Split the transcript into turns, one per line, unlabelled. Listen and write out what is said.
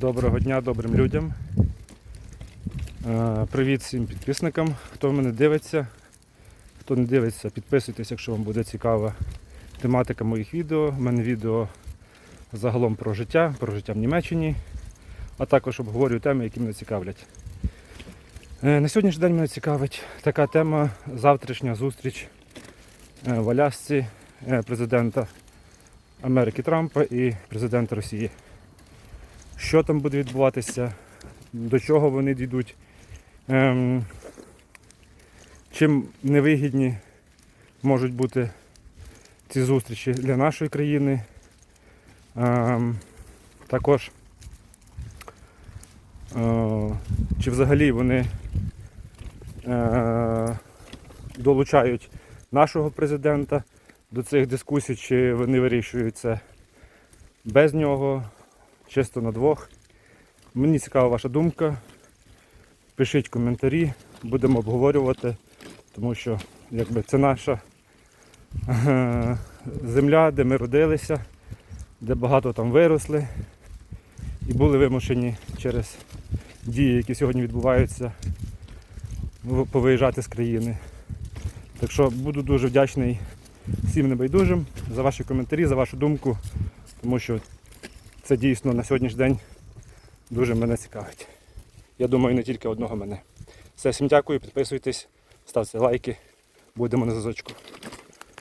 Доброго дня добрим людям. Е, Привіт всім підписникам, хто в мене дивиться. Хто не дивиться, підписуйтесь, якщо вам буде цікава тематика моїх відео. У мене відео загалом про життя, про життя в Німеччині, а також обговорюю теми, які мене цікавлять. Е, На сьогоднішній день мене цікавить така тема завтрашня зустріч е, в Алясці президента Америки Трампа і президента Росії що там буде відбуватися, до чого вони дійдуть, ем, чим невигідні можуть бути ці зустрічі для нашої країни. Ем, також е, чи взагалі вони е, долучають нашого президента до цих дискусій, чи вони вирішують це без нього чисто на двох. Мені цікава ваша думка. Пишіть коментарі, будемо обговорювати, тому що якби, це наша е, земля, де ми родилися, де багато там виросли і були вимушені через дії, які сьогодні відбуваються, повиїжджати з країни. Так що буду дуже вдячний всім небайдужим за ваші коментарі, за вашу думку, тому що це дійсно на сьогоднішній день дуже мене цікавить. Я думаю, не тільки одного мене. Все, всім дякую, підписуйтесь, ставте лайки, будемо на зв'язочку.